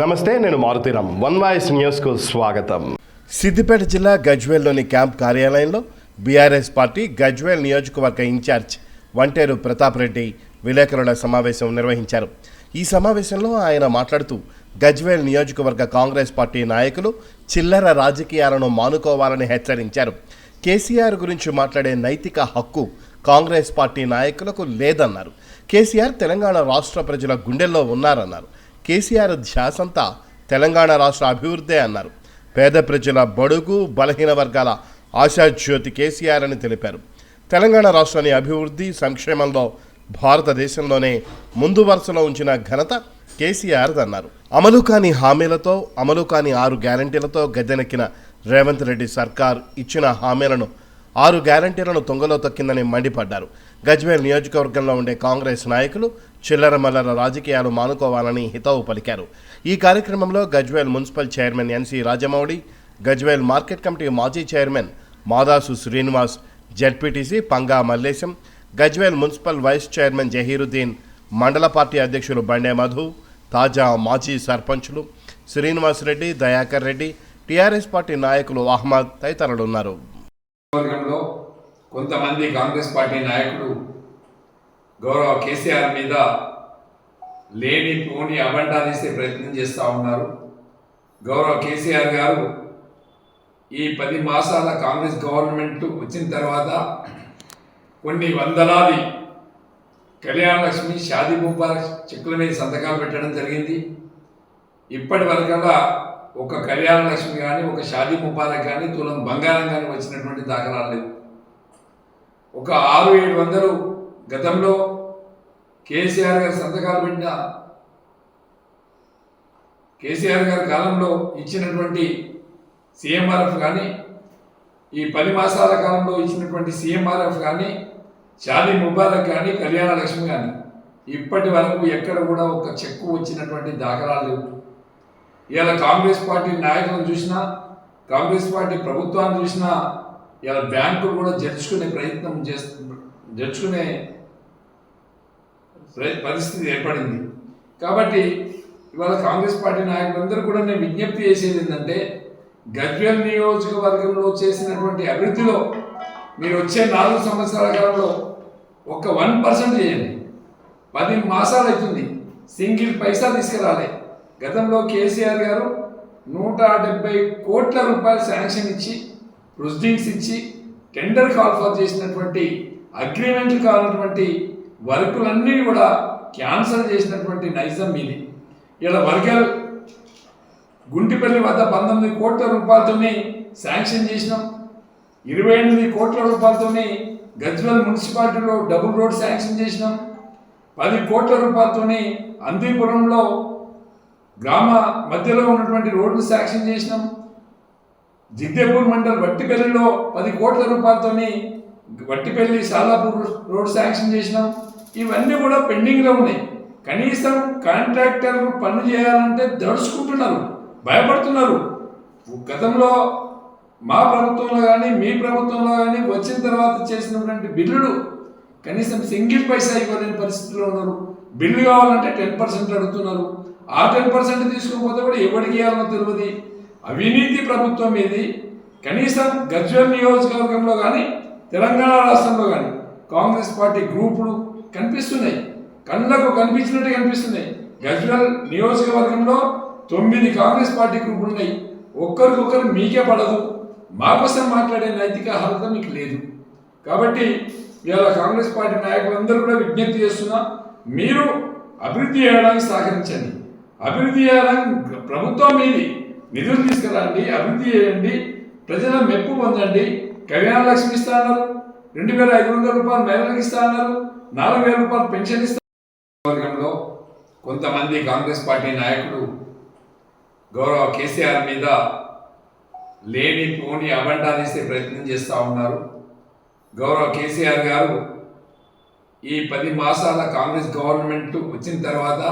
నమస్తే నేను Maruthi Ram one voice న్యూస్కు స్వాగతం. సిద్దిపేట జిల్లా గజ్వేల్లోని క్యాంప్ కార్యాలయంలో బీఆర్ఎస్ పార్టీ గజ్వేల్ నియోజకవర్గ ఇన్ఛార్జ్ వంటేరు ప్రతాప్ రెడ్డి విలేకరుల సమావేశం నిర్వహించారు. ఈ సమావేశంలో ఆయన మాట్లాడుతూ గజ్వేల్ నియోజకవర్గ కాంగ్రెస్ పార్టీ నాయకులు చిల్లర రాజకీయాలను మానుకోవాలని హెచ్చరించారు. కేసీఆర్ గురించి మాట్లాడే నైతిక హక్కు కాంగ్రెస్ పార్టీ నాయకులకు లేదన్నారు. కేసీఆర్ తెలంగాణ రాష్ట్ర ప్రజల గుండెల్లో ఉన్నారన్నారు. కేసీఆర్ ధ్యాసంతా తెలంగాణ రాష్ట్ర అభివృద్ధే అన్నారు. పేద ప్రజల బడుగు బలహీన వర్గాల ఆశాజ్యోతి కేసీఆర్ అని తెలిపారు. తెలంగాణ రాష్ట్రాన్ని అభివృద్ధి సంక్షేమంలో భారతదేశంలోనే ముందు వరుసలో ఉంచిన ఘనత కేసీఆర్ అన్నారు. అమలు కాని హామీలతో అమలు కాని ఆరు గ్యారంటీలతో గద్దెనెక్కిన రేవంత్ రెడ్డి సర్కార్ ఇచ్చిన హామీలను ఆరు గ్యారంటీలను తొంగలో తొక్కిందని మండిపడ్డారు. గజ్వేల్ నియోజకవర్గంలో ఉండే కాంగ్రెస్ నాయకులు చిల్లర మల్లర రాజకీయాలు మానుకోవాలని హితవు పలికారు. ఈ కార్యక్రమంలో Gajwel municipal chairman NC Rajamouli Gajwel market committee మాజీ chairman Madasu Srinivas ZPTC Panga Mallesham Gajwel municipal vice chairman Zaheeruddin మండల పార్టీ అధ్యక్షులు బండే మధు తాజా మాజీ సర్పంచులు శ్రీనివాస్ రెడ్డి దయాకర్ రెడ్డి టీఆర్ఎస్ పార్టీ నాయకులు అహ్మద్ తదితరులు ఉన్నారు కొంతమంది కాంగ్రెస్ పార్టీ నాయకులు గౌరవ కేసీఆర్ మీద లేని పోని అబండా తీసే ప్రయత్నం చేస్తూ ఉన్నారు. గౌరవ కేసీఆర్ గారు ఈ పది మాసాల కాంగ్రెస్ గవర్నమెంట్ వచ్చిన తర్వాత కొన్ని వందలాది కళ్యాణ లక్ష్మి షాదీ ముబారక్ చెక్కుల మీద సంతకాలు పెట్టడం జరిగింది. ఇప్పటి వరకల్లా ఒక కళ్యాణ లక్ష్మి కానీ ఒక షాదీ ముబారక్ కానీ తులం బంగారం కానీ వచ్చినటువంటి దాఖలాలు లేవు. ఒక ఆరు ఏడు వందలు గతంలో కేసీఆర్ గారు సంతకాలు పెట్టిన కేసీఆర్ గారి కాలంలో ఇచ్చినటువంటి సీఎంఆర్ఎఫ్ కానీ ఈ పది మాసాల కాలంలో ఇచ్చినటువంటి సీఎంఆర్ఎఫ్ కానీ షాదీ ముబారక్ కానీ కళ్యాణ లక్ష్మి కానీ ఇప్పటి వరకు ఎక్కడ కూడా ఒక చెక్కు వచ్చినటువంటి దాఖలాలు లేవు. ఇవాళ కాంగ్రెస్ పార్టీ నాయకులను చూసినా కాంగ్రెస్ పార్టీ ప్రభుత్వాన్ని చూసినా ఇలా బ్యాంకులు కూడా జరుచుకునే ప్రయత్నం చేస్తు జరుచుకునే పరిస్థితి ఏర్పడింది. కాబట్టి ఇవాళ కాంగ్రెస్ పార్టీ నాయకులందరూ కూడా నేను విజ్ఞప్తి చేసేది ఏంటంటే గజ్వేల్ నియోజకవర్గంలో చేసినటువంటి అభివృద్ధిలో మీరు వచ్చే నాలుగు సంవత్సరాల కాలంలో ఒక వన్ పర్సెంట్ చేయండి. పది మాసాలు అవుతుంది. సింగిల్ పైసా తీసుకురాలే. గతంలో కేసీఆర్ గారు నూట డెబ్బై కోట్ల రూపాయలు శాంక్షన్ ఇచ్చి ప్రొసీడింగ్స్ ఇచ్చి టెండర్ కాల్ఫర్ చేసినటువంటి అగ్రిమెంట్లు కావాలన్నటువంటి వర్కులన్నీ కూడా క్యాన్సల్ చేసినటువంటి నైజం మీది ఇలా వర్గాలు గుంటిపల్లి వద్ద పంతొమ్మిది కోట్ల రూపాయలతోని శాంక్షన్ చేసినాం. ఇరవై ఎనిమిది కోట్ల రూపాయలతోని గజ్వల్ మున్సిపాలిటీలో డబుల్ రోడ్ శాంక్షన్ చేసినాం. పది కోట్ల రూపాయలతోని అందిపురంలో గ్రామ మధ్యలో ఉన్నటువంటి రోడ్లు శాంక్షన్ చేసినాం. జిద్దేపూర్ మండల్ వట్టిపల్లిలో పది కోట్ల రూపాయలతోని వట్టిపల్లి సాలాపూర్ రోడ్ శాంక్షన్ చేసినాం. ఇవన్నీ కూడా పెండింగ్లో ఉన్నాయి. కనీసం కాంట్రాక్టర్లు పని చేయాలంటే దడుచుకుంటున్నారు భయపడుతున్నారు. గతంలో మా ప్రభుత్వంలో కానీ మీ ప్రభుత్వంలో కానీ వచ్చిన తర్వాత చేసినటువంటి బిల్లులు కనీసం సింగిల్ పైసా ఇవ్వలేని పరిస్థితిలో ఉన్నారు. బిల్లు కావాలంటే టెన్ పర్సెంట్ అడుగుతున్నారు. ఆ టెన్ పర్సెంట్ తీసుకుపోతే కూడా ఎవరికి ఇవ్వాలనో తెలియదు. అవినీతి ప్రభుత్వం ఇది కనీసం గజ్వల్ నియోజకవర్గంలో కానీ తెలంగాణ రాష్ట్రంలో కానీ కాంగ్రెస్ పార్టీ గ్రూపులు కనిపిస్తున్నాయి. కళ్ళకు కనిపించినట్టు కనిపిస్తున్నాయి. గజ్వల్ నియోజకవర్గంలో తొమ్మిది కాంగ్రెస్ పార్టీ గ్రూపులు ఉన్నాయి. ఒక్కరికొకరు మీకే పడదు. మా కోసం మాట్లాడే నైతిక అర్హత మీకు లేదు. కాబట్టి ఇవాళ కాంగ్రెస్ పార్టీ నాయకులందరూ కూడా విజ్ఞప్తి చేస్తున్నా మీరు అభివృద్ధి చేయడానికి సహకరించండి. అభివృద్ధి చేయడానికి ప్రభుత్వం మీది నిధులు తీసుకురండి అభివృద్ధి చేయండి ప్రజల మెప్పు పొందండి కళ్యాణ లక్ష్మి ఇస్తా అన్నారు రెండు వేల ఐదు వందల రూపాయలు మహిళలకు ఇస్తా అన్నారు నాలుగు వేల రూపాయలు పెన్షన్ ఇస్తా వర్గంలో కొంతమంది కాంగ్రెస్ పార్టీ నాయకులు గౌరవ కేసీఆర్ మీద లేని పోని అబండా ప్రయత్నం చేస్తూ ఉన్నారు. గౌరవ కేసీఆర్ గారు ఈ పది మాసాల కాంగ్రెస్ గవర్నమెంట్ వచ్చిన తర్వాత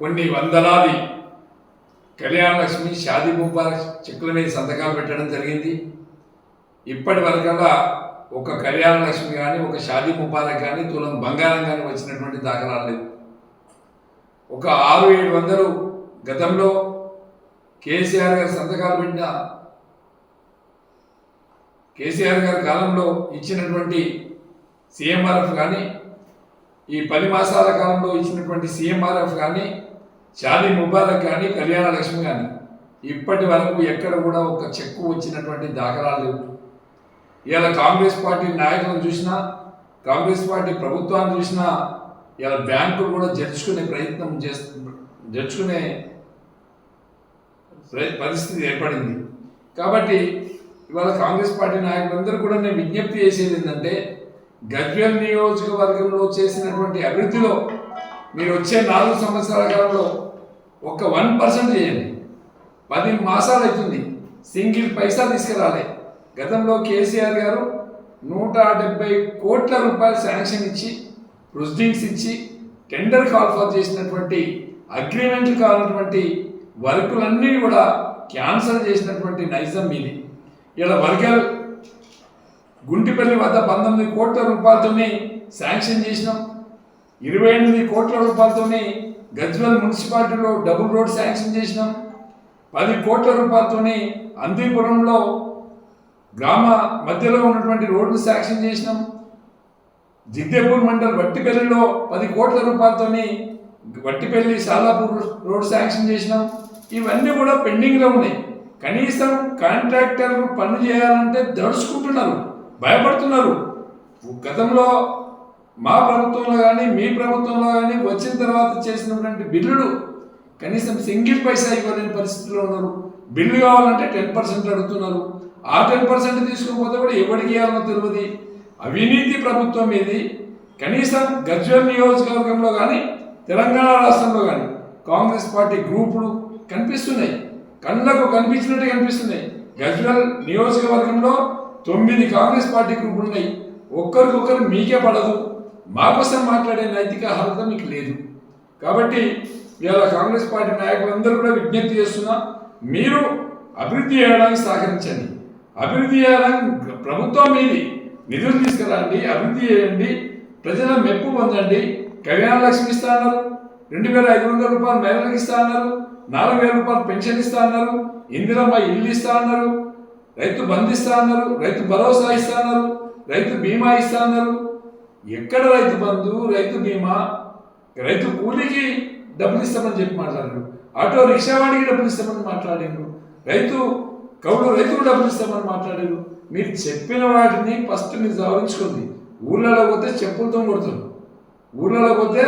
కొన్ని వందలాది కళ్యాణ లక్ష్మి షాదీ ముబారక్ చెక్కుల మీద సంతకాలు పెట్టడం జరిగింది. ఇప్పటి వరకల్లా ఒక కళ్యాణ లక్ష్మి కానీ ఒక షాదీ ముబారక్ కానీ తులం బంగారం కానీ వచ్చినటువంటి దాఖలాలు లేవు. ఒక ఆరు ఏడు వందలు గతంలో కేసీఆర్ గారి సంతకాలు పెట్టిన కేసీఆర్ గారి కాలంలో ఇచ్చినటువంటి సీఎంఆర్ఎఫ్ కానీ ఈ పది మాసాల కాలంలో ఇచ్చినటువంటి సీఎంఆర్ఎఫ్ కానీ షాదీ ముబారక్ కానీ కళ్యాణ లక్ష్మి కానీ ఇప్పటి వరకు ఎక్కడ కూడా ఒక చెక్కు వచ్చినటువంటి దాఖలాలు లేవు. ఇవాళ కాంగ్రెస్ పార్టీ నాయకులను చూసినా కాంగ్రెస్ పార్టీ ప్రభుత్వాన్ని చూసినా ఇవాళ బ్యాంకులు కూడా జరుచుకునే ప్రయత్నం చేస్తు జరుచుకునే పరిస్థితి ఏర్పడింది. కాబట్టి ఇవాళ కాంగ్రెస్ పార్టీ నాయకులందరూ కూడా నేను విజ్ఞప్తి చేసేది ఏంటంటే గజ్వేల్ నియోజకవర్గంలో చేసినటువంటి అభివృద్ధిలో మీరు వచ్చే నాలుగు సంవత్సరాల కాలంలో ఒక వన్ పర్సెంట్ చేయండి. పది మాసాలు అవుతుంది. సింగిల్ పైసా తీసుకురాలే. గతంలో కేసీఆర్ గారు నూట డెబ్బై కోట్ల రూపాయలు శాంక్షన్ ఇచ్చి ప్రొసీడింగ్స్ ఇచ్చి టెండర్ కాల్ఫర్ చేసినటువంటి అగ్రిమెంట్లు కావాలన్నటువంటి వర్కులన్నీ కూడా క్యాన్సల్ చేసినటువంటి నైజం మీది ఇలా వర్గల్ గుంటిపల్లి వద్ద పంతొమ్మిది కోట్ల రూపాయలతోని శాంక్షన్ చేసినాం. ఇరవై ఎనిమిది కోట్ల రూపాయలతోని గజ్వల్ మున్సిపాలిటీలో డబుల్ రోడ్ శాంక్షన్ చేసినాం. పది కోట్ల రూపాయలతోని అందిపురంలో గ్రామ మధ్యలో ఉన్నటువంటి రోడ్లు శాంక్షన్ చేసినాం. జిద్దేపూర్ మండల్ వట్టిపల్లిలో పది కోట్ల రూపాయలతోని వట్టిపల్లి సాలాపూర్ రోడ్ శాంక్షన్ చేసినాం. ఇవన్నీ కూడా పెండింగ్లో ఉన్నాయి. కనీసం కాంట్రాక్టర్లు పని చేయాలంటే దడుచుకుంటున్నారు భయపడుతున్నారు. గతంలో మా ప్రభుత్వంలో కానీ మీ ప్రభుత్వంలో కానీ వచ్చిన తర్వాత చేసినటువంటి బిల్లులు కనీసం సింగిల్ పైసా ఇవ్వలేని పరిస్థితిలో ఉన్నారు. బిల్లు కావాలంటే టెన్ పర్సెంట్ అడుగుతున్నారు. ఆ టెన్ పర్సెంట్ తీసుకోకపోతే కూడా ఎవరికి ఇవ్వాలో తెలియదు. అవినీతి ప్రభుత్వం ఇది కనీసం గజ్వేల్ నియోజకవర్గంలో కానీ తెలంగాణ రాష్ట్రంలో కానీ కాంగ్రెస్ పార్టీ గ్రూపులు కనిపిస్తున్నాయి. కళ్ళకు కనిపించినట్టు కనిపిస్తున్నాయి. గజ్వల్ నియోజకవర్గంలో తొమ్మిది కాంగ్రెస్ పార్టీ గ్రూపులు ఉన్నాయి. ఒక్కరికొకరు మీకే పడదు. మా కోసం మాట్లాడే నైతిక అర్హత మీకు లేదు. కాబట్టి ఇవాళ కాంగ్రెస్ పార్టీ నాయకులందరూ కూడా విజ్ఞప్తి చేస్తున్నా మీరు అభివృద్ధి చేయడానికి సహకరించండి. అభివృద్ధి చేయాలని ప్రభుత్వం మీది నిధులు తీసుకురండి అభివృద్ధి చేయండి ప్రజల మెప్పు పొందండి. కళ్యాణ లక్ష్మి ఇస్తా అన్నారు రెండు వేల ఐదు వందల రూపాయలు మహిళలకు ఇస్తా అన్నారు నాలుగు వేల రూపాయలు పెన్షన్ ఇస్తా అన్నారు ఇందిరమ్మ ఇల్లు ఇస్తా అన్నారు రైతు బంధు ఇస్తా అన్నారు రైతు భరోసా ఇస్తా అన్నారు రైతు బీమా ఇస్తా అన్నారు ఎక్కడ రైతు బంధు రైతు బీమా? రైతు కూలీకి డబ్బులు ఇస్తామని చెప్పి మాట్లాడారు ఆటో రిక్షా వాడికి డబ్బులు ఇస్తామని మాట్లాడారు రైతు కౌలు రైతులు డబ్బులు ఇస్తామని మాట్లాడారు. మీరు చెప్పిన వాటిని ఫస్ట్ మీరు సవరించుకోండి. ఊళ్ళలో పోతే చెప్పులతో కొడుతారు. ఊళ్ళలో పోతే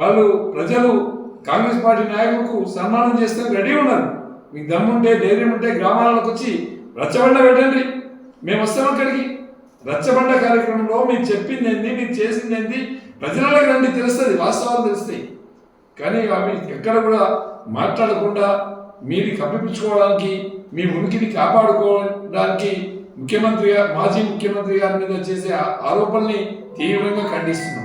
వాళ్ళు ప్రజలు కాంగ్రెస్ పార్టీ నాయకులకు సన్మానం చేస్తే రెడీ ఉన్నారు. మీకు దమ్ముంటే ధైర్యం ఉంటే గ్రామాలకు వచ్చి రచ్చబండ పెట్టండి. మేము వస్తాం అక్కడికి. రచ్చబండ కార్యక్రమంలో మీరు చెప్పింది ఏంది మీరు చేసింది ఏంది ప్రజలకు రండి తెలుస్తుంది వాస్తవాలు తెలుస్తాయి. కానీ అవి ఎక్కడ కూడా మాట్లాడకుండా మీది కప్పిపుచ్చుకోవడానికి మీ ఉనికిని కాపాడుకోవడానికి ముఖ్యమంత్రి మాజీ ముఖ్యమంత్రి గారి మీద చేసే ఆ- ఆరోపణల్ని తీవ్రంగా ఖండిస్తున్నాం.